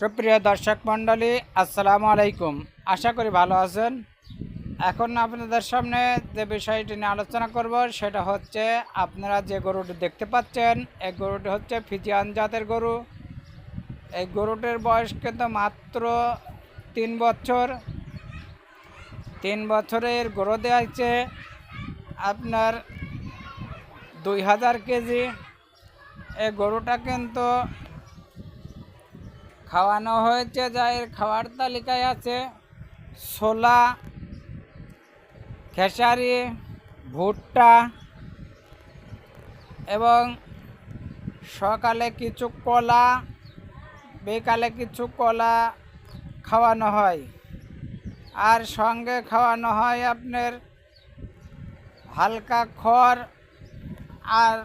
সুপ্রিয় দর্শক মণ্ডলী, আসসালামু আলাইকুম। আশা করি ভালো আছেন। এখন আপনাদের সামনে যে বিষয়টি নিয়ে আলোচনা করব, সেটা হচ্ছে আপনারা যে গরুটি দেখতে পাচ্ছেন, এই গরুটি হচ্ছে ফিজিয়ান জাতের গরু। এই গরুটির বয়স কিন্তু মাত্র তিন বছর। তিন বছরের গরু দেওয়াছে আপনার দুই হাজার কেজি। এই গরুটা কিন্তু খাওয়ানো হয়েছে, যা এর খাওয়ার তালিকায় আছে। ছোলা, খেসারি, ভুট্টা এবং সকালে কিছু কলা, বিকালে কিছু কলা খাওয়ানো হয়। আর সঙ্গে খাওয়ানো হয় আপনার হালকা খড় আর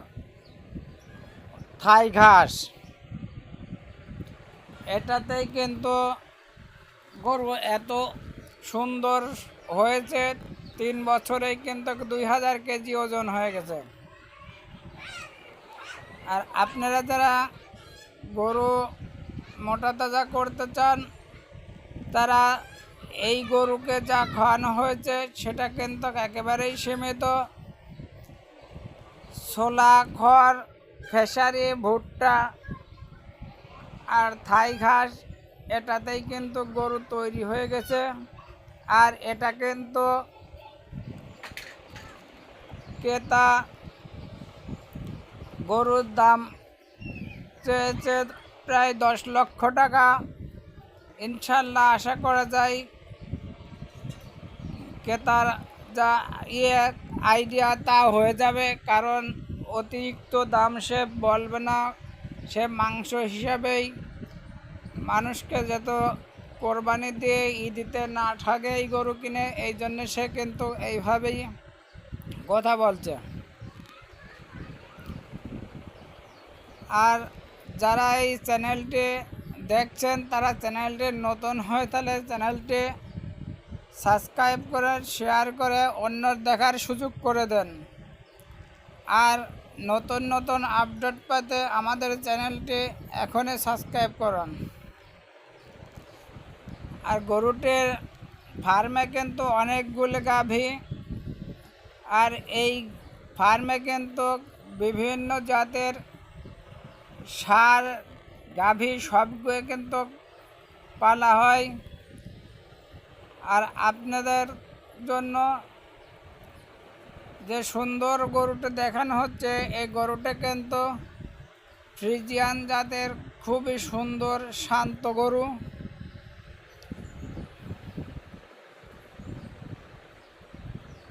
থাই ঘাস। এটাতেই কিন্তু গরু এত সুন্দর হয়েছে। তিন বছরেই কিন্তু দুই হাজার কেজি ওজন হয়ে গেছে। আর আপনারা যারা গরু মোটা তাজা করতে চান, তারা এই গরুকে যা খাওয়ানো হয়েছে, সেটা কিন্তু একেবারেই সীমিত। ছোলা, খড়, খেসারি, ভুট্টা আর থাই ঘাস, এটাতেই কিন্তু গরু তৈরি হয়ে গেছে। আর এটা কিন্তু ক্রেতা গরুর দাম চেয়েছে প্রায় দশ লক্ষ টাকা। ইনশাল্লাহ আশা করা যায় ক্রেতার যা ইয়ে আইডিয়া তা হয়ে যাবে, কারণ অতিরিক্ত দাম সে বলবে না। সে মাংস হিসাবেই মানুষকে যত কোরবানি দিয়ে ঈদিতে না ঠগে এই গরু কিনে, এই জন্য সে কিন্তু এইভাবেই কথা বলছে। আর যারা এই চ্যানেলটি দেখছেন, তারা চ্যানেলটি নতুন হয় তাহলে চ্যানেলটি সাবস্ক্রাইব করে, শেয়ার করে অন্যর দেখার সুযোগ করে দেন। আর নতুন নতুন আপডেট পেতে আমাদের চ্যানেলটি এখনই সাবস্ক্রাইব করুন। আর গরুটির ফার্মে কিন্তু অনেকগুলো গাভী। আর এই ফার্মে কিন্তু বিভিন্ন জাতের সার, গাভী সবগুলো কিন্তু পালা হয়। আর আপনাদের জন্য যে সুন্দর গরুটা দেখানো হচ্ছে এই গরুটা কিন্তু ফ্রিজিয়ান জাতের খুবই সুন্দর শান্ত গরু।